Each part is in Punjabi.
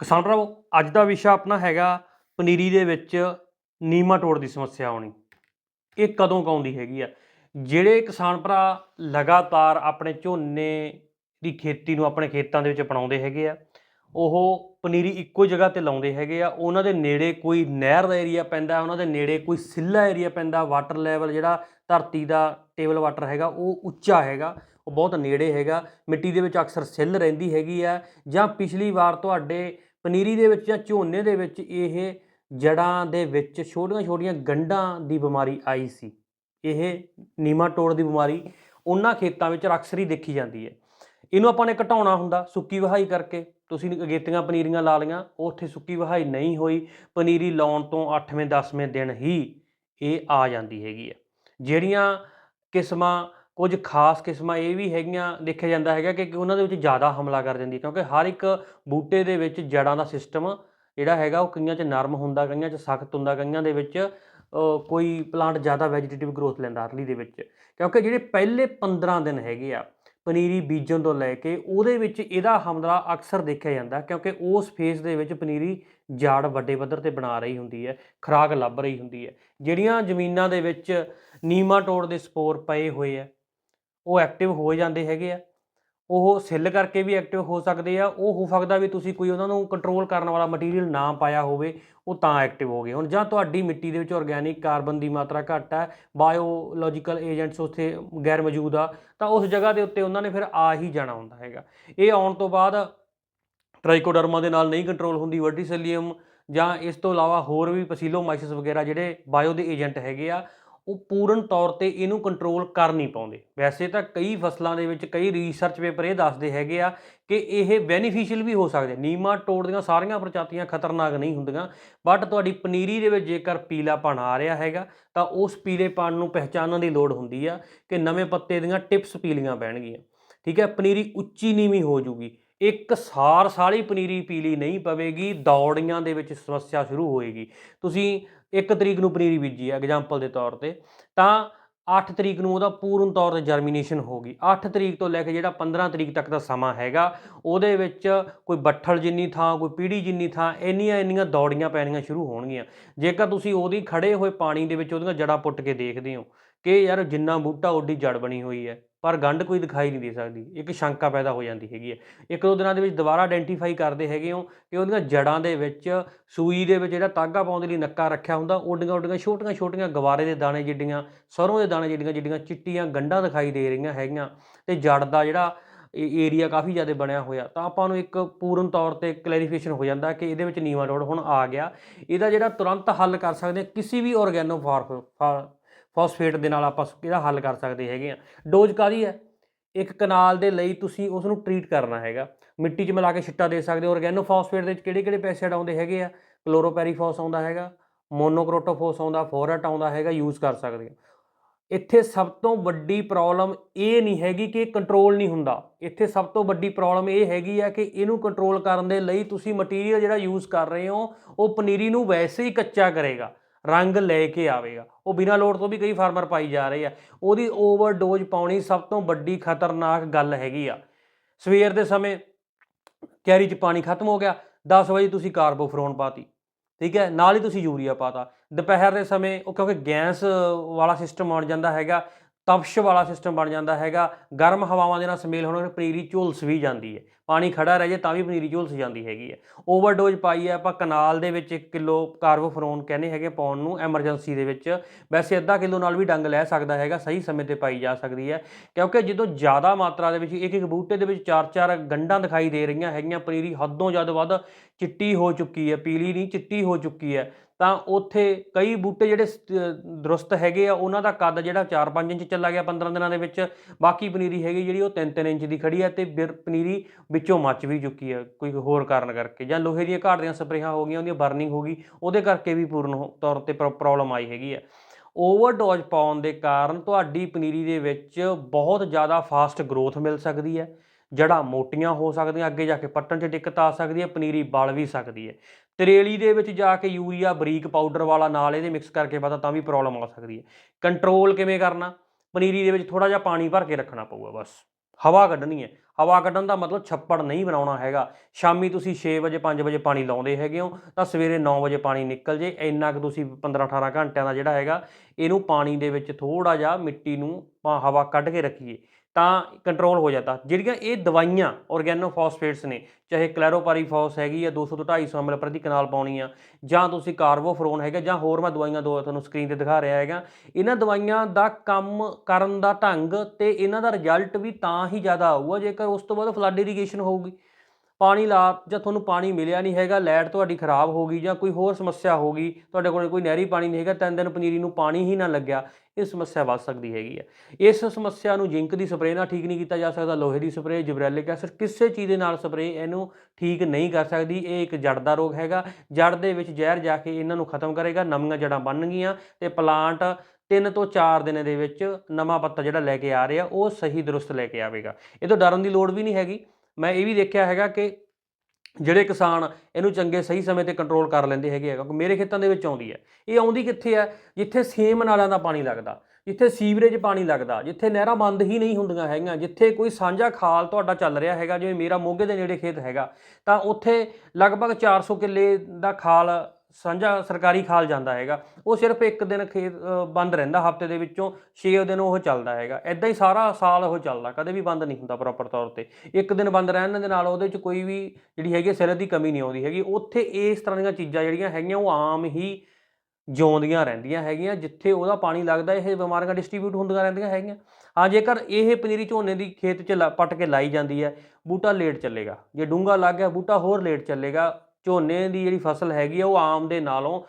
ਕਿਸਾਨ ਭਰਾਵੋ, ਅੱਜ ਦਾ ਵਿਸ਼ਾ ਆਪਣਾ ਹੈਗਾ ਪਨੀਰੀ ਦੇ ਵਿੱਚ ਨੀਮਾਟੋਡ ਦੀ ਸਮੱਸਿਆ ਆਉਣੀ। ਇਹ ਕਦੋਂ ਕੁ ਆਉਂਦੀ ਹੈਗੀ ਆ? ਜਿਹੜੇ ਕਿਸਾਨ ਭਰਾ ਲਗਾਤਾਰ ਆਪਣੇ ਝੋਨੇ ਦੀ ਖੇਤੀ ਨੂੰ ਆਪਣੇ ਖੇਤਾਂ ਦੇ ਵਿੱਚ ਅਪਣਾਉਂਦੇ ਹੈਗੇ ਆ, ਉਹ ਪਨੀਰੀ ਇੱਕੋ ਜਗ੍ਹਾ ਤੇ ਲਾਉਂਦੇ ਹੈਗੇ ਆ, ਉਹਨਾਂ ਦੇ ਨੇੜੇ ਕੋਈ ਨਹਿਰ ਦਾ ਏਰੀਆ ਪੈਂਦਾ, ਉਹਨਾਂ ਦੇ ਨੇੜੇ ਕੋਈ ਸਿੱਲਾ ਏਰੀਆ ਪੈਂਦਾ ਵਾਟਰ ਲੈਵਲ ਜਿਹੜਾ ਧਰਤੀ ਦਾ ਟੇਬਲ ਵਾਟਰ ਹੈਗਾ, ਉਹ ਉੱਚਾ ਹੈਗਾ, ਉਹ ਬਹੁਤ ਨੇੜੇ ਹੈਗਾ, ਮਿੱਟੀ ਦੇ ਵਿੱਚ ਅਕਸਰ ਸਿੱਲ ਰਹਿੰਦੀ ਹੈਗੀ ਆ, ਜਾਂ ਪਿਛਲੀ ਵਾਰ ਤੁਹਾਡੇ ਪਨੀਰੀ ਦੇ ਵਿੱਚ ਜਾਂ ਝੋਨੇ ਦੇ ਵਿੱਚ ਇਹ ਜੜਾਂ ਦੇ ਵਿੱਚ ਛੋਟੀਆਂ-ਛੋਟੀਆਂ ਗੰਢਾਂ ਦੀ ਬਿਮਾਰੀ ਆਈ ਸੀ। ਇਹ ਨੀਮਾਟੋਡ ਦੀ ਬਿਮਾਰੀ ਉਹਨਾਂ ਖੇਤਾਂ ਵਿੱਚ ਅਕਸਰ ਹੀ ਦੇਖੀ ਜਾਂਦੀ ਹੈ। ਇਹਨੂੰ ਆਪਾਂ ਨੇ ਘਟਾਉਣਾ ਹੁੰਦਾ ਸੁੱਕੀ ਵਹਾਈ ਕਰਕੇ। ਤੁਸੀਂ ਅਗੇਤੀਆਂ ਪਨੀਰੀਆਂ ਲਾ ਲਈਆਂ, ਉੱਥੇ ਸੁੱਕੀ ਵਹਾਈ ਨਹੀਂ ਹੋਈ। ਪਨੀਰੀ ਲਾਉਣ ਤੋਂ 8ਵੇਂ 10ਵੇਂ ਦਿਨ ਹੀ ਇਹ ਆ ਜਾਂਦੀ ਹੈਗੀ ਹੈ। ਜਿਹੜੀਆਂ ਕਿਸਮਾਂ ਕੁਝ ਖਾਸ ਕਿਸਮਾਂ ਇਹ ਵੀ ਹੈਗੀਆਂ ਦੇਖਿਆ ਜਾਂਦਾ ਹੈਗਾ ਕਿ ਉਹਨਾਂ ਦੇ ਵਿੱਚ ਜ਼ਿਆਦਾ ਹਮਲਾ ਕਰ ਜਾਂਦੀ ਕਿਉਂਕਿ ਹਰ ਇੱਕ ਬੂਟੇ ਦੇ ਵਿੱਚ ਜੜਾਂ ਦਾ ਸਿਸਟਮ ਜਿਹੜਾ ਹੈਗਾ ਉਹ ਕਈਆਂ 'ਚ ਨਰਮ ਹੁੰਦਾ, ਕਈਆਂ 'ਚ ਸਖਤ ਹੁੰਦਾ, ਕਈਆਂ ਦੇ ਵਿੱਚ ਕੋਈ ਪਲਾਂਟ ਜ਼ਿਆਦਾ ਵੈਜੀਟੇਟਿਵ ਗਰੋਥ ਲੈਂਦਾ ਅਰਲੀ ਦੇ ਵਿੱਚ। ਕਿਉਂਕਿ ਜਿਹੜੇ ਪਹਿਲੇ 15 ਦਿਨ ਹੈਗੇ ਆ, ਪਨੀਰੀ ਬੀਜਣ ਤੋਂ ਲੈ ਕੇ ਉਹਦੇ ਵਿੱਚ ਇਹਦਾ ਹਮਲਾ ਅਕਸਰ ਦੇਖਿਆ ਜਾਂਦਾ, ਕਿਉਂਕਿ ਉਸ ਫੇਸ ਦੇ ਵਿੱਚ ਪਨੀਰੀ ਜਾੜ ਵੱਡੇ ਪੱਧਰ ਤੇ ਬਣਾ ਰਹੀ ਹੁੰਦੀ ਹੈ, ਖੁਰਾਕ ਲੱਭ ਰਹੀ ਹੁੰਦੀ ਹੈ। ਜਿਹੜੀਆਂ ਜ਼ਮੀਨਾਂ ਦੇ ਵਿੱਚ ਨੀਮਾਟੋਡ ਦੇ ਸਪੋਰ ਪਏ ਹੋਏ ਆ ਉਹ ਐਕਟਿਵ ਹੋ ਜਾਂਦੇ ਹੈਗੇ ਆ। ਉਹ ਸਿੱਲ ਕਰਕੇ ਵੀ ਐਕਟਿਵ ਹੋ ਸਕਦੇ ਆ। ਉਹ ਹੋ ਸਕਦਾ ਵੀ ਤੁਸੀਂ ਕੋਈ ਉਹਨਾਂ ਨੂੰ ਕੰਟਰੋਲ ਕਰਨ ਵਾਲਾ ਮਟੀਰੀਅਲ ਨਾ ਪਾਇਆ ਹੋਵੇ, ਉਹ ਤਾਂ ਐਕਟਿਵ ਹੋ ਗਏ। ਹੁਣ ਜਾਂ ਤੁਹਾਡੀ ਮਿੱਟੀ ਦੇ ਵਿੱਚ ਆਰਗੈਨਿਕ ਕਾਰਬਨ ਦੀ ਮਾਤਰਾ ਘੱਟ ਹੈ ਬਾਇਓਲੋਜੀਕਲ ਏਜੰਟਸ ਉੱਥੇ ਗੈਰ ਮੌਜੂਦ ਆ, ਤਾਂ ਉਸ ਜਗ੍ਹਾ ਦੇ ਉੱਤੇ ਉਹਨਾਂ ਨੇ ਫਿਰ ਆ ਹੀ ਜਾਣਾ ਹੁੰਦਾ ਹੈਗਾ। ਇਹ ਆਉਣ ਤੋਂ ਬਾਅਦ ਟ੍ਰਾਈਕੋਡਰਮਾ ਦੇ ਨਾਲ ਨਹੀਂ ਕੰਟਰੋਲ ਹੁੰਦੀ ਵਰਟੀਸੈਲੀਅਮ ਜਾਂ ਇਸ ਤੋਂ ਇਲਾਵਾ ਹੋਰ ਵੀ ਪਸੀਲੋਮਾਈਸਿਸ ਵਗੈਰਾ ਜਿਹੜੇ ਬਾਇਓ ਦੇ ਏਜੰਟ ਹੈਗੇ ਆ ਉਹ ਪੂਰਨ ਤੌਰ ਤੇ ਇਹਨੂੰ ਕੰਟਰੋਲ ਕਰ ਨਹੀਂ ਪਾਉਂਦੇ। ਵੈਸੇ ਤਾਂ ਕਈ ਫਸਲਾਂ ਦੇ ਵਿੱਚ, ਕਈ ਰਿਸਰਚ ਪੇਪਰ ਇਹ ਦੱਸਦੇ ਹੈਗੇ ਆ ਕਿ ਇਹ ਬੈਨੀਫੀਸ਼ੀਅਲ ਵੀ ਹੋ ਸਕਦੇ ਨੀਮਾਟੋਡ ਦੀਆਂ ਸਾਰੀਆਂ ਪ੍ਰਜਾਤੀਆਂ ਖਤਰਨਾਕ ਨਹੀਂ ਹੁੰਦੀਆਂ ਬਟ ਤੁਹਾਡੀ ਪਨੀਰੀ ਦੇ ਵਿੱਚ ਜੇਕਰ ਪੀਲਾਪਣ ਆ ਰਿਹਾ ਹੈਗਾ, ਤਾਂ ਉਸ ਪੀਲੇਪਣ ਨੂੰ ਪਹਿਚਾਨਣ ਦੀ ਲੋੜ ਹੁੰਦੀ ਆ ਕਿ ਨਵੇਂ ਪੱਤੇ ਦੀਆਂ ਟਿਪਸ ਪੀਲੀਆਂ ਪੈਣਗੀਆਂ। ਠੀਕ ਹੈ, ਪਨੀਰੀ ਉੱਚੀ ਨੀਵੀਂ ਹੋ ਜੂਗੀ। ਇੱਕ ਸਾਰ ਸਾਲੀ ਪਨੀਰੀ ਪੀਲੀ ਨਹੀਂ ਪਵੇਗੀ, ਦੌੜੀਆਂ ਦੇ ਵਿੱਚ ਸਮੱਸਿਆ ਸ਼ੁਰੂ ਹੋਏਗੀ। ਤੁਸੀਂ ਇੱਕ ਤਰੀਕ ਨੂੰ ਪਨੀਰੀ ਬੀਜੀ ਹੈ ਐਗਜ਼ਾਮਪਲ ਦੇ ਤੌਰ ਤੇ, ਤਾਂ 8 ਤਰੀਕ ਨੂੰ ਉਹਦਾ ਪੂਰਨ ਤੌਰ ਤੇ ਜਰਮੀਨੇਸ਼ਨ ਹੋਗੀ 8 ਤਰੀਕ ਤੋਂ ਲੈ ਕੇ ਜਿਹੜਾ 15 ਤਰੀਕ ਤੱਕ ਦਾ ਸਮਾਂ ਹੈਗਾ, ਉਹਦੇ ਵਿੱਚ ਕੋਈ ਬੱਠਲ ਜਿੰਨੀ ਥਾਂ, ਕੋਈ ਪੀੜੀ ਜਿੰਨੀ ਥਾਂ, ਇੰਨੀਆਂ ਇੰਨੀਆਂ ਦੌੜੀਆਂ ਪੈਣੀਆਂ ਸ਼ੁਰੂ ਹੋਣਗੀਆਂ। ਜੇਕਰ ਤੁਸੀਂ ਉਹਦੀ ਖੜੇ ਹੋਏ ਪਾਣੀ ਦੇ ਵਿੱਚ ਉਹਦੀਆਂ ਜੜਾਂ ਪੁੱਟ ਕੇ ਦੇਖਦੇ ਹੋ, ਕਿ ਯਾਰ ਜਿੰਨਾ ਬੂਟਾ ਓਡੀ ਜੜ ਬਣੀ ਹੋਈ ਹੈ। ਪਰ ਗੰਢ ਕੋਈ ਦਿਖਾਈ ਨਹੀਂ ਦੇ ਸਕਦੀ, ਇੱਕ ਸ਼ੰਕਾ ਪੈਦਾ ਹੋ ਜਾਂਦੀ ਹੈਗੀ ਹੈ। ਇੱਕ ਦੋ ਦਿਨਾਂ ਦੇ ਵਿੱਚ ਦੁਬਾਰਾ ਆਇਡੈਂਟੀਫਾਈ ਕਰਦੇ ਹੈਗੇ ਹੋ ਕਿ ਉਹਦੀਆਂ ਜੜਾਂ ਦੇ ਵਿੱਚ, ਸੂਈ ਦੇ ਵਿੱਚ ਜਿਹੜਾ ਤਾਗਾ ਪਾਉਣ ਦੇ ਲਈ ਨੱਕਾ ਰੱਖਿਆ ਹੁੰਦਾ, ਉੱਡੀਆਂ ਉੱਡੀਆਂ ਛੋਟੀਆਂ ਛੋਟੀਆਂ ਗਵਾਰੇ ਦੇ ਦਾਣੇ ਜਿੱਡੀਆਂ ਸਰੋਂ ਦੇ ਦਾਣੇ ਜਿੱਡੀਆਂ ਜਿੱਡੀਆਂ ਚਿੱਟੀਆਂ ਗੰਢਾਂ ਦਿਖਾਈ ਦੇ ਰਹੀਆਂ ਹੈਗੀਆਂ ਤੇ ਜੜ ਦਾ ਜਿਹੜਾ ਏਰੀਆ ਕਾਫੀ ਜ਼ਿਆਦਾ ਬਣਿਆ ਹੋਇਆ, ਤਾਂ ਆਪਾਂ ਨੂੰ ਇੱਕ ਪੂਰਨ ਤੌਰ ਤੇ ਕਲੈਰੀਫਿਕੇਸ਼ਨ ਹੋ ਜਾਂਦਾ ਕਿ ਇਹਦੇ ਵਿੱਚ ਨੀਮਾਟੋਡ ਹੁਣ ਆ ਗਿਆ। ਇਹਦਾ ਜਿਹੜਾ ਤੁਰੰਤ ਹੱਲ ਕਰ ਸਕਦੇ ਹਾਂ, ਕਿਸੇ ਵੀ ਆਰਗੈਨੋ ਫਾਸਫੇਟ ਦੇ ਨਾਲ ਆਪਾਂ ਇਹਦਾ ਹੱਲ ਕਰ ਸਕਦੇ ਹੈਗੇ ਆ। ਡੋਜ਼ ਕਾਦੀ ਹੈ? ਇੱਕ ਕਨਾਲ ਦੇ ਲਈ ਤੁਸੀਂ ਉਸ ਨੂੰ ਟਰੀਟ ਕਰਨਾ ਹੈਗਾ। ਮਿੱਟੀ 'ਚ ਮਿਲਾ ਕੇ ਛਿੱਟਾ ਦੇ ਸਕਦੇ ਹੋ। ਆਰਗੈਨੋ ਫਾਸਫੇਟ ਦੇ ਵਿੱਚ ਕਿਹੜੇ ਕਿਹੜੇ ਪੈਸਟਿਸਾਈਡ ਆਉਂਦੇ ਹੈਗੇ ਆ? ਕਲੋਰੋਪੈਰੀਫੋਸ ਆਉਂਦਾ ਹੈਗਾ ਮੋਨੋਕ੍ਰੋਟੋਫੋਸ ਆਉਂਦਾ ਫੋਰਟ ਆਉਂਦਾ ਹੈਗਾ ਯੂਜ਼ ਕਰ ਸਕਦੇ ਹੋ। ਇੱਥੇ ਸਭ ਤੋਂ ਵੱਡੀ ਪ੍ਰੋਬਲਮ ਇਹ ਨਹੀਂ ਹੈਗੀ ਕਿ ਕੰਟਰੋਲ ਨਹੀਂ ਹੁੰਦਾ। ਇੱਥੇ ਸਭ ਤੋਂ ਵੱਡੀ ਪ੍ਰੋਬਲਮ ਇਹ ਹੈਗੀ ਹੈ ਕਿ ਇਹਨੂੰ ਕੰਟਰੋਲ ਕਰਨ ਦੇ ਲਈ ਤੁਸੀਂ ਮਟੀਰੀਅਲ ਜਿਹੜਾ ਯੂਜ਼ ਕਰ ਰਹੇ ਹੋ, ਉਹ ਪਨੀਰੀ ਨੂੰ ਵੈਸੇ ਹੀ ਕੱਚਾ ਕਰੇਗਾ। ਰੰਗ ਲੈ ਕੇ ਆਵੇਗਾ। ਉਹ ਬਿਨਾਂ ਲੋੜ ਤੋਂ ਵੀ ਕਈ ਫਾਰਮਰ ਪਾਈ ਜਾ ਰਹੇ ਆ। ਉਹਦੀ ਓਵਰਡੋਜ਼ ਪਾਉਣੀ ਸਭ ਤੋਂ ਵੱਡੀ ਖਤਰਨਾਕ ਗੱਲ ਹੈਗੀ ਆ। ਸਵੇਰ ਦੇ ਸਮੇਂ ਕੈਰੀ 'ਚ ਪਾਣੀ ਖਤਮ ਹੋ ਗਿਆ। 10 ਵਜੇ ਤੁਸੀਂ ਕਾਰਬੋਫਰੋਨ ਪਾਤੀ, ਠੀਕ ਹੈ? ਨਾਲ ਹੀ ਤੁਸੀਂ ਯੂਰੀਆ ਪਾਤਾ। ਦੁਪਹਿਰ ਦੇ ਸਮੇਂ ਉਹ ਕਿਉਂਕਿ ਗੈਸ ਵਾਲਾ ਸਿਸਟਮ ਬਣ ਜਾਂਦਾ ਹੈਗਾ, ਤਪਸ਼ ਵਾਲਾ ਸਿਸਟਮ ਬਣ ਜਾਂਦਾ ਹੈਗਾ, ਗਰਮ ਹਵਾਵਾਂ ਦੇ ਨਾਲ ਸਮੇਲ ਹੋਣ ਨਾਲ ਪਨੀਰੀ ਝੁਲਸ ਵੀ ਜਾਂਦੀ ਹੈ। ਪਾਣੀ ਖੜਾ ਰਹਿ ਜੇ ਤਾਂ ਵੀ ਪਨੀਰੀ ਝੁਲਸ ਜਾਂਦੀ ਹੈਗੀ ਹੈ। ਓਵਰਡੋਜ਼ ਪਾਈ ਹੈ ਆਪਾਂ, ਕਨਾਲ ਦੇ ਵਿੱਚ 1 ਕਿਲੋ ਕਾਰਬੋਫਰੋਨ ਕਹਿੰਦੇ ਹੈਗੇ ਪਾਉਣ ਨੂੰ, ਐਮਰਜੈਂਸੀ ਦੇ ਵਿੱਚ। ਵੈਸੇ ਅੱਧਾ ਕਿਲੋ ਨਾਲ ਵੀ ਡੰਗ ਲੈ ਸਕਦਾ ਹੈਗਾ, ਸਹੀ ਸਮੇਂ ਤੇ ਪਾਈ ਜਾ ਸਕਦੀ ਹੈ। ਕਿਉਂਕਿ ਜਦੋਂ ਜ਼ਿਆਦਾ ਮਾਤਰਾ ਦੇ ਵਿੱਚ ਇੱਕ ਇੱਕ ਬੂਟੇ ਦੇ ਵਿੱਚ ਚਾਰ ਚਾਰ ਗੰਢਾਂ ਦਿਖਾਈ ਦੇ ਰਹੀਆਂ ਹੈਗੀਆਂ, ਪਨੀਰੀ ਹੱਦੋਂ ਜ਼ਿਆਦਾ ਵੱਧ ਚਿੱਟੀ ਹੋ ਚੁੱਕੀ ਹੈ, ਪੀਲੀ ਨਹੀਂ, ਚਿੱਟੀ ਹੋ ਚੁੱਕੀ ਹੈ, ਤਾਂ ਉੱਥੇ ਕਈ ਬੂਟੇ ਜਿਹੜੇ ਦਰੁਸਤ ਹੈਗੇ ਆ, ਉਹਨਾਂ ਦਾ ਕੱਦ ਜਿਹੜਾ 4-5 ਇੰਚ ਚੱਲਾ ਗਿਆ 15 ਦਿਨਾਂ ਦੇ ਵਿੱਚ, ਬਾਕੀ ਪਨੀਰੀ ਹੈਗੀ ਜਿਹੜੀ ਉਹ 3-3 ਇੰਚ ਦੀ ਖੜੀ ਹੈ ਤੇ ਬਿਰ- ਪਨੀਰੀ ਵਿੱਚੋਂ ਮੱਚ ਵੀ ਚੁੱਕੀ ਹੈ ਕੋਈ ਹੋਰ ਕਾਰਨ ਕਰਕੇ ਜਾਂ ਲੋਹੇ ਦੀਆਂ ਘਾਟ ਦੀਆਂ ਸਪਰੇਹਾਂ ਹੋ ਗਈਆਂ, ਉਹਦੀਆਂ ਬਰਨਿੰਗ ਹੋ ਗਈ, ਉਹਦੇ ਕਰਕੇ ਵੀ ਪੂਰਨ ਹੋ- ਤੌਰ ਤੇ ਪ੍ਰੋਬਲਮ ਆਈ ਹੈਗੀ ਹੈ ਓਵਰਡੋਜ਼ ਪਾਉਣ ਦੇ ਕਾਰਨ ਤੁਹਾਡੀ ਪਨੀਰੀ ਦੇ ਵਿੱਚ ਬਹੁਤ ਜ਼ਿਆਦਾ ਫਾਸਟ ਗਰੋਥ ਮਿਲ ਸਕਦੀ ਹੈ, ਜੜ੍ਹਾਂ ਮੋਟੀਆਂ ਹੋ ਸਕਦੀਆਂ, ਅੱਗੇ ਜਾ ਕੇ ਪੱਟਣ 'ਚ ਦਿੱਕਤ ਆ ਸਕਦੀ ਹੈ, ਪਨੀਰੀ ਬਲ ਵੀ ਸਕਦੀ ਹੈ। ਤਰੇਲੀ ਦੇ ਵਿੱਚ ਜਾ ਕੇ ਯੂਰੀਆ, ਬਰੀਕ ਪਾਊਡਰ ਵਾਲਾ ਨਾਲ ਇਹਦੇ ਮਿਕਸ ਕਰਕੇ ਪਤਾ ਤਾਂ ਵੀ ਪ੍ਰੋਬਲਮ ਆ ਸਕਦੀ ਹੈ। ਕੰਟਰੋਲ ਕਿਵੇਂ ਕਰਨਾ? ਪਨੀਰੀ ਦੇ ਵਿੱਚ ਥੋੜਾ ਜਿਹਾ ਪਾਣੀ ਭਰ ਕੇ ਰੱਖਣਾ ਪਊਗਾ ਬਸ, ਹਵਾ ਕੱਢਣੀ ਹੈ ਹਵਾ ਕੱਢਣ ਦਾ ਮਤਲਬ ਛੱਪੜ ਨਹੀਂ ਬਣਾਉਣਾ ਹੈਗਾ। ਸ਼ਾਮੀ ਤੁਸੀਂ 6 ਵਜੇ 5 ਵਜੇ ਪਾਣੀ ਲਾਉਂਦੇ ਹੈਗੇ ਹੋ, ਤਾਂ ਸਵੇਰੇ 9 ਵਜੇ ਪਾਣੀ ਨਿਕਲ ਜੇ। ਇੰਨਾ ਕੁ ਤੁਸੀਂ 15 18 ਘੰਟਿਆਂ ਦਾ ਜਿਹੜਾ ਹੈਗਾ, ਇਹਨੂੰ ਪਾਣੀ ਦੇ ਵਿੱਚ ਥੋੜਾ ਜਿਹਾ ਮਿੱਟੀ ਨੂੰ ਆਪਾਂ ਹਵਾ ਕੱਢ ਕੇ ਰੱਖੀਏ। ਤਾਂ ਕੰਟਰੋਲ ਹੋ ਜਾਂਦਾ। ਜਿਹੜੀਆਂ ਇਹ ਦਵਾਈਆਂ ਆਰਗੈਨੋਫਾਸਫੇਟਸ ਨੇ, ਚਾਹੇ ਕਲੈਰੋਪਾਰੀਫੋਸ ਹੈਗੀ ਆ 200 ਤੋਂ 250 ml ਪ੍ਰਤੀ ਕਨਾਲ ਪਾਉਣੀ ਆ, ਜਾਂ ਤੁਸੀਂ ਕਾਰਬੋਫਰੋਨ ਹੈਗਾ, ਜਾਂ ਹੋਰ ਮੈਂ ਦਵਾਈਆਂ ਦੋ ਤੁਹਾਨੂੰ ਸਕਰੀਨ ਤੇ ਦਿਖਾ ਰਿਹਾ ਹੈਗਾ, ਇਹਨਾਂ ਦਵਾਈਆਂ ਦਾ ਕੰਮ ਕਰਨ ਦਾ ਢੰਗ ਤੇ ਇਹਨਾਂ ਦਾ ਰਿਜ਼ਲਟ ਵੀ ਤਾਂ ਹੀ ਜ਼ਿਆਦਾ ਆਊਗਾ, ਜੇਕਰ ਉਸ ਤੋਂ ਬਾਅਦ ਫਲੱਡ ਇਰੀਗੇਸ਼ਨ ਹੋਊਗੀ। ਪਾਣੀ ਲਾ ਜਾਂ ਤੁਹਾਨੂੰ ਪਾਣੀ ਮਿਲਿਆ ਨਹੀਂ ਹੈਗਾ, ਲਾਈਟ ਤੁਹਾਡੀ ਖਰਾਬ ਹੋ ਗਈ ਜਾਂ ਕੋਈ ਹੋਰ ਸਮੱਸਿਆ ਹੋ ਗਈ, ਤੁਹਾਡੇ ਕੋਲ ਕੋਈ ਨਹਿਰੀ ਪਾਣੀ ਨਹੀਂ ਹੈਗਾ, ਤਿੰਨ ਦਿਨ ਪਨੀਰੀ ਨੂੰ ਪਾਣੀ ਹੀ ਨਾ ਲੱਗਿਆ, ਇਹ ਸਮੱਸਿਆ ਵੱਧ ਸਕਦੀ ਹੈਗੀ ਹੈ। ਇਸ ਸਮੱਸਿਆ ਨੂੰ ਜ਼ਿੰਕ ਦੀ ਸਪਰੇਅ ਨਾਲ ਠੀਕ ਨਹੀਂ ਕੀਤਾ ਜਾ ਸਕਦਾ, ਲੋਹੇ ਦੀ ਸਪਰੇਅ, ਜਿਬਰੈਲਿਕ ਐਸਿਡ, ਕਿਸੇ ਚੀਜ਼ ਦੇ ਨਾਲ ਸਪਰੇਅ ਇਹਨੂੰ ਠੀਕ ਨਹੀਂ ਕਰ ਸਕਦੀ, ਇਹ ਇੱਕ ਜੜ ਦਾ ਰੋਗ ਹੈਗਾ, ਜੜ ਦੇ ਵਿੱਚ ਜ਼ਹਿਰ ਜਾ ਕੇ ਇਹਨਾਂ ਨੂੰ ਖਤਮ ਕਰੇਗਾ, ਨਵੀਆਂ ਜੜਾਂ ਬਣਨਗੀਆਂ ਤੇ ਪਲਾਂਟ ਤਿੰਨ ਤੋਂ ਚਾਰ ਦਿਨ ਦੇ ਵਿੱਚ ਨਵਾਂ ਪੱਤਾ ਜਿਹੜਾ ਲੈ ਕੇ ਆ ਰਿਹਾ, ਉਹ ਸਹੀ ਦਰੁਸਤ ਲੈ ਕੇ ਆਵੇਗਾ। ਇਹ ਤੋਂ ਡਰਨ ਦੀ ਲੋੜ ਵੀ ਨਹੀਂ ਹੈਗੀ। ਮੈਂ ਇਹ ਵੀ ਦੇਖਿਆ ਹੈਗਾ ਕਿ ਜਿਹੜੇ ਕਿਸਾਨ ਇਹਨੂੰ ਚੰਗੇ ਸਹੀ ਸਮੇਂ ਤੇ ਕੰਟਰੋਲ ਕਰ ਲੈਂਦੇ ਹੈਗੇ ਆ, ਕਿਉਂਕਿ ਮੇਰੇ ਖੇਤਾਂ ਦੇ ਵਿੱਚ ਆਉਂਦੀ ਹੈ। ਇਹ ਆਉਂਦੀ ਕਿੱਥੇ ਹੈ? ਜਿੱਥੇ ਸੇਮ ਨਾਲਿਆਂ ਦਾ ਪਾਣੀ ਲੱਗਦਾ, ਜਿੱਥੇ ਸੀਵਰੇਜ ਪਾਣੀ ਲੱਗਦਾ, ਜਿੱਥੇ ਨਹਿਰਾਂ ਬੰਦ ਹੀ ਨਹੀਂ ਹੁੰਦੀਆਂ ਹੈਗੀਆਂ, ਜਿੱਥੇ ਕੋਈ ਸਾਂਝਾ ਖਾਲ ਤੁਹਾਡਾ ਚੱਲ ਰਿਹਾ ਹੈਗਾ, ਜਿਵੇਂ ਮੇਰਾ ਮੋਗੇ ਦੇ ਨੇੜੇ ਖੇਤ ਹੈਗਾ, ਤਾਂ ਉੱਥੇ ਲਗਭਗ 400 ਕਿੱਲੇ ਦਾ ਖਾਲ ਸਾਂਝਾ ਸਰਕਾਰੀ ਖਾਲ ਜਾਂਦਾ ਹੈਗਾ, ਉਹ ਸਿਰਫ ਇੱਕ ਦਿਨ ਖੇਤ ਬੰਦ ਰਹਿੰਦਾ, ਹਫ਼ਤੇ ਦੇ ਵਿੱਚੋਂ 6 ਦਿਨ ਉਹ ਚੱਲਦਾ ਹੈਗਾ। ਐਦਾਂ ਹੀ ਸਾਰਾ ਸਾਲ ਉਹ ਚੱਲਦਾ, ਕਦੇ ਵੀ ਬੰਦ ਨਹੀਂ ਹੁੰਦਾ ਪ੍ਰੋਪਰ ਤੌਰ ਤੇ। ਇੱਕ ਦਿਨ ਬੰਦ ਰਹਿਣ ਦੇ ਨਾਲ ਉਹਦੇ ਵਿੱਚ ਕੋਈ ਵੀ ਜਿਹੜੀ ਹੈਗੀ ਸਿਰ ਦੀ ਕਮੀ ਨਹੀਂ ਆਉਂਦੀ ਹੈਗੀ। ਉੱਥੇ ਇਸ ਤਰ੍ਹਾਂ ਦੀਆਂ ਚੀਜ਼ਾਂ ਜਿਹੜੀਆਂ ਹੈਗੀਆਂ, ਉਹ ਆਮ ਹੀ ਜਿਉਂਦੀਆਂ ਰਹਿੰਦੀਆਂ ਹੈਗੀਆਂ, ਜਿੱਥੇ ਉਹਦਾ ਪਾਣੀ ਲੱਗਦਾ, ਇਹ ਬਿਮਾਰੀਆਂ ਡਿਸਟ੍ਰੀਬਿਊਟ ਹੁੰਦੀਆਂ ਰਹਿੰਦੀਆਂ ਹੈਗੀਆਂ। ਹਾਂ, ਜੇਕਰ ਇਹ ਪਨੀਰੀ ਝੋਨੇ ਦੀ ਖੇਤ 'ਚ ਲਾ- ਪੱਟ ਕੇ ਲਾਈ ਜਾਂਦੀ ਹੈ, ਬੂਟਾ ਲੇਟ ਚੱਲੇਗਾ। ਜੇ ਡੂੰਗਾ ਲੱਗ ਗਿਆ, ਬੂਟਾ ਹੋਰ ਲੇਟ ਚੱਲੇਗਾ ਝੋਨੇ ਦੀ ਜਿਹੜੀ ਫਸਲ ਹੈਗੀ ਆ, ਉਹ ਆਮ ਦੇ ਨਾਲੋਂ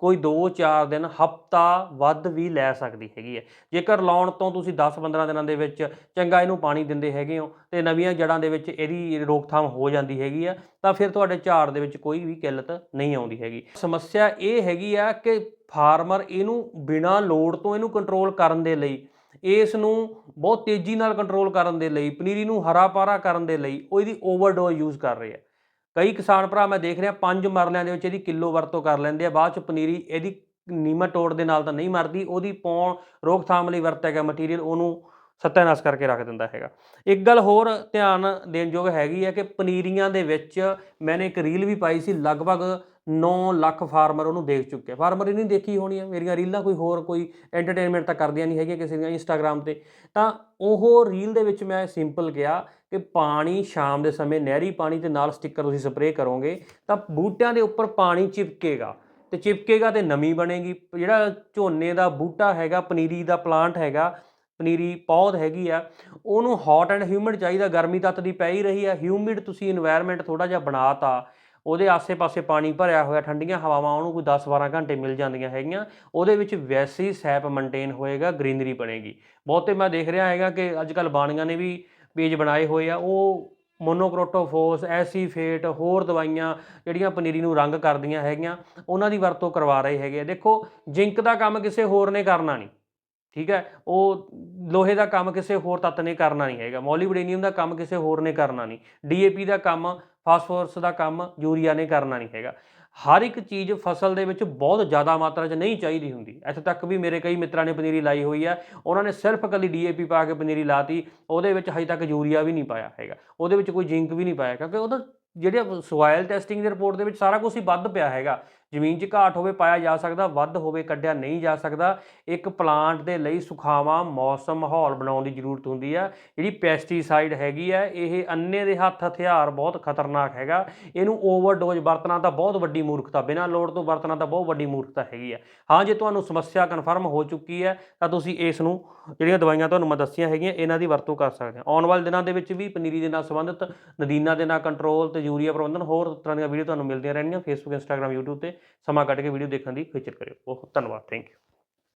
ਕੋਈ 2-4 ਦਿਨ, ਹਫਤਾ ਵੱਧ ਵੀ ਲੈ ਸਕਦੀ ਹੈਗੀ ਹੈ। ਜੇਕਰ ਲਾਉਣ ਤੋਂ ਤੁਸੀਂ 10-15 ਦਿਨਾਂ ਦੇ ਵਿੱਚ ਚੰਗਾ ਇਹਨੂੰ ਪਾਣੀ ਦਿੰਦੇ ਹੈਗੇ ਹੋ ਤੇ ਨਵੀਆਂ ਜੜਾਂ ਦੇ ਵਿੱਚ ਇਹਦੀ ਰੋਕਥਾਮ ਹੋ ਜਾਂਦੀ ਹੈਗੀ ਆ, ਤਾਂ ਫਿਰ ਤੁਹਾਡੇ ਝਾੜ ਦੇ ਵਿੱਚ ਕੋਈ ਵੀ ਕਿੱਲਤ ਨਹੀਂ ਆਉਂਦੀ ਹੈਗੀ। ਸਮੱਸਿਆ ਇਹ ਹੈਗੀ ਆ ਕਿ ਫਾਰਮਰ ਇਹਨੂੰ ਬਿਨਾਂ ਲੋੜ ਤੋਂ ਇਹਨੂੰ ਕੰਟਰੋਲ ਕਰਨ ਦੇ ਲਈ, ਇਸ ਨੂੰ ਬਹੁਤ ਤੇਜ਼ੀ ਨਾਲ ਕੰਟਰੋਲ ਕਰਨ ਦੇ ਲਈ, ਪਨੀਰੀ ਨੂੰ ਹਰਾ ਪਾਰਾ ਕਰਨ ਦੇ ਲਈ ਉਹ ਇਹਦੀ ਓਵਰਡੋਜ਼ ਯੂਜ਼ ਕਰ ਰਹੇ ਆ। ਕਈ ਕਿਸਾਨ ਭਰਾ ਮੈਂ ਦੇਖ ਰਿਹਾ, ਪੰਜ ਮਰਲਿਆਂ ਦੇ ਵਿੱਚ ਇਹਦੀ ਕਿਲੋ ਵਰਤੋਂ ਕਰ ਲੈਂਦੇ ਆ, ਬਾਅਦ ਚ ਪਨੀਰੀ ਇਹਦੀ ਨੀਮਾਟੋਡ ਦੇ ਨਾਲ ਤਾਂ ਨਹੀਂ ਮਰਦੀ, ਉਹਦੀ ਪੌਣ ਰੋਕਥਾਮ ਲਈ ਵਰਤਿਆ ਗਿਆ ਮਟੀਰੀਅਲ ਉਹਨੂੰ ਸਤਿਆਨਾਸ ਕਰਕੇ ਰੱਖ ਦਿੰਦਾ ਹੈਗਾ। ਇੱਕ ਗੱਲ ਹੋਰ ਧਿਆਨ ਦੇਣ ਯੋਗ ਹੈਗੀ ਹੈ ਕਿ ਪਨੀਰੀਆਂ ਦੇ ਵਿੱਚ ਮੈंने ਇੱਕ ਰੀਲ ਵੀ ਪਾਈ ਸੀ, ਲਗਭਗ 9 ਲੱਖ ਫਾਰਮਰ ਉਹਨੂੰ ਦੇਖ ਚੁੱਕੇ ਫਾਰਮਰ ਹੀ ਨਹੀਂ ਦੇਖੀ ਹੋਣੀ ਹੈ ਮੇਰੀਆਂ ਰੀਲਾਂ ਕੋਈ ਹੋਰ, ਕੋਈ ਐਂਟਰਟੇਨਮੈਂਟ ਤਾਂ ਕਰਦੀਆਂ ਨਹੀਂ ਹੈਗੀਆਂ ਕਿਸੇ ਦੀਆਂ ਇੰਸਟਾਗ੍ਰam ਤੇ। ਤਾਂ ਉਹ ਰੀਲ ਦੇ ਵਿੱਚ ਮੈਂ ਸਿੰਪਲ ਕਿਹਾ ਕਿ ਪਾਣੀ ਸ਼ਾਮ ਦੇ ਸਮੇਂ ਨਹਿਰੀ ਪਾਣੀ ਤੇ ਨਾਲ ਸਟicker ਤੁਸੀਂ ਸਪਰੇਅ ਕਰੋਗੇ ਤਾਂ ਬੂਟਿਆਂ ਦੇ ਉੱਪਰ ਪਾਣੀ ਚਿਪਕੇਗਾ। ਤੇ ਚਿਪਕੇਗਾ ਤੇ ਨਮੀ ਬਣੇਗੀ। ਜਿਹੜਾ ਝੋਨੇ ਦਾ ਬੂਟਾ ਹੈਗਾ, ਪਨੀਰੀ ਦਾ ਪਲਾਂਟ ਹੈਗਾ, ਪਨੀਰੀ ਪੌਦ ਹੈਗੀ ਆ, ਉਹਨੂੰ ਹੌਟ ਐਂਡ ਹਿਊਮਿਡ ਚਾਹੀਦਾ। ਗਰਮੀ ਤੱਤ ਦੀ ਪੈ ਹੀ ਰਹੀ ਆ। ਹਿਊਮਿਡ ਤੁਸੀਂ এনवायरमेंट ਥੋੜਾ ਜਿਹਾ ਬਣਾਤਾ। ਉਹਦੇ ਆਸੇ-ਪਾਸੇ ਪਾਣੀ ਭਰਿਆ ਹੋਇਆ, ਠੰਡੀਆਂ ਹਵਾਵਾਂ, ਉਹਨੂੰ ਕੋਈ 10-12 ਘੰਟੇ ਮਿਲ ਜਾਂਦੀਆਂ ਹੈਗੀਆਂ। ਉਹਦੇ ਵਿੱਚ ਵੈਸੇ ਹੀ ਸੈਪ ਮੇਨਟੇਨ ਹੋਏਗਾ, ਗ੍ਰੀਨਰੀ ਬਣੇਗੀ। ਬਹੁਤੇ ਮੈਂ ਦੇਖ ਰਿਹਾ ਹੈਗਾ ਕਿ ਅੱਜ ਅੱਜਕੱਲ ਬਾਣੀਆਂ ਨੇ ਵੀ ਪੇਜ ਬਣਾਏ ਹੋਏ ਆ, ਉਹ ਮੋਨੋਕ੍ਰੋਟੋਫੋਸ ਐਸੀਫੇਟ ਹੋਰ ਦਵਾਈਆਂ ਜਿਹੜੀਆਂ ਪਨੀਰੀ ਨੂੰ ਰੰਗ ਕਰਦੀਆਂ ਹੈਗੀਆਂ, ਉਹਨਾਂ ਦੀ ਵਰਤੋਂ ਕਰਵਾ ਰਹੇ ਹੈਗੇ ਆ। ਦੇਖੋ, ਜਿੰਕ ਦਾ ਕੰਮ ਕਿਸੇ ਹੋਰ ਨੇ ਕਰਨਾ ਨਹੀਂ, ਠੀਕ ਹੈ? ਉਹ ਲੋਹੇ ਦਾ ਕੰਮ ਕਿਸੇ ਹੋਰ ਤੱਤ ਨੇ ਕਰਨਾ ਨਹੀਂ ਹੈਗਾ। ਮੋਲੀਬਡੇਨੀਅਮ ਦਾ ਕੰਮ ਕਿਸੇ ਹੋਰ ਨੇ ਕਰਨਾ ਨਹੀਂ। ਡੀਏਪੀ ਦਾ ਕੰਮ ਫਾਸਫੋਰਸ ਦਾ ਕੰਮ ਯੂਰੀਆ ਨੇ ਕਰਨਾ ਨਹੀਂ ਹੈਗਾ। ਹਰ ਇੱਕ ਚੀਜ਼ ਫਸਲ ਦੇ ਵਿੱਚ ਬਹੁਤ ਜ਼ਿਆਦਾ ਮਾਤਰਾ 'ਚ ਨਹੀਂ ਚਾਹੀਦੀ ਹੁੰਦੀ। ਇੱਥੇ ਤੱਕ ਵੀ ਮੇਰੇ ਕਈ ਮਿੱਤਰਾਂ ਨੇ ਪਨੀਰੀ ਲਾਈ ਹੋਈ ਆ ਉਹਨਾਂ ਨੇ ਸਿਰਫ ਕੱਲੀ ਡੀਏਪੀ ਪਾ ਕੇ ਪਨੀਰੀ ਲਾਤੀ। ਉਹਦੇ ਵਿੱਚ ਹਜੇ ਤੱਕ ਯੂਰੀਆ ਵੀ ਨਹੀਂ ਪਾਇਆ ਹੈਗਾ। ਉਹਦੇ ਵਿੱਚ ਕੋਈ ਜ਼ਿੰਕ ਵੀ ਨਹੀਂ ਪਾਇਆ। ਕਿਉਂਕਿ ਉਹਦਾ ਜਿਹੜੇ ਸੋਇਲ ਟੈਸਟਿੰਗ ਦੀ ਰਿਪੋਰਟ ਦੇ ਵਿੱਚ ਸਾਰਾ ਕੁਝ ਹੀ ਵੱਧ ਪਿਆ ਹੈਗਾ। ਜ਼ਮੀਨ 'ਚ ਘਾਟ ਹੋਵੇ, ਪਾਇਆ ਜਾ ਸਕਦਾ, ਵੱਧ ਹੋਵੇ, ਕੱਢਿਆ ਨਹੀਂ ਜਾ ਸਕਦਾ, ਇੱਕ ਪਲਾਂਟ ਦੇ ਲਈ ਸੁਖਾਵਾਂ, ਮੌਸਮ, ਮਾਹੌਲ ਬਣਾਉਣ ਦੀ ਜ਼ਰੂਰਤ ਹੁੰਦੀ ਆ। ਜਿਹੜੀ ਪੈਸਟੀਸਾਈਡ ਹੈਗੀ ਆ, ਇਹ ਅੰਨੇ ਦੇ ਹੱਥ ਹਥਿਆਰ ਬਹੁਤ ਖਤਰਨਾਕ ਹੈਗਾ। ਇਹਨੂੰ ਓਵਰਡੋਜ਼ ਵਰਤਣਾ ਤਾਂ ਬਹੁਤ ਵੱਡੀ ਮੂਰਖਤਾ, ਬਿਨਾਂ ਲੋੜ ਤੋਂ ਵਰਤਣਾ ਤਾਂ ਬਹੁਤ ਵੱਡੀ ਮੂਰਖਤਾ ਹੈਗੀ ਆ। ਹਾਂ, ਜੇ ਤੁਹਾਨੂੰ ਸਮੱਸਿਆ ਕਨਫਰਮ ਹੋ ਚੁੱਕੀ ਹੈ ਤਾਂ ਤੁਸੀਂ ਇਸ ਨੂੰ ਜਿਹੜੀਆਂ ਦਵਾਈਆਂ ਤੁਹਾਨੂੰ ਮੈਂ ਦੱਸੀਆਂ ਹੈਗੀਆਂ, ਇਹਨਾਂ ਦੀ ਵਰਤੋਂ ਕਰ ਸਕਦੇ ਹੋ ਆਉਣ ਵਾਲੇ ਦਿਨਾਂ ਦੇ ਵਿੱਚ ਵੀ ਪਨੀਰੀ ਦੇ ਨਾਲ ਸੰਬੰਧਿਤ ਨਦੀਨਾਂ ਦੇ ਨਾਲ ਕੰਟਰੋਲ ਤੇ ਯੂਰੀਆ ਪ੍ਰਬੰਧਨ ਹੋਰ ਤਰ੍ਹਾਂ ਦੀਆਂ ਵੀਡੀਓ ਤੁਹਾਨੂੰ ਮਿਲਦੀਆਂ ਰਹਿਣਗੀਆਂ ਫੇਸਬੁੱਕ ਇੰਸਟਾਗ੍ਰam YouTube ਤੇ। ਸਮਾਂ ਕੱਢ ਕੇ ਵੀਡੀਓ ਦੇਖਣ ਦੀ ਖਿਚਰ ਕਰਿਓ। ਬਹੁਤ ਧੰਨਵਾਦ। Thank you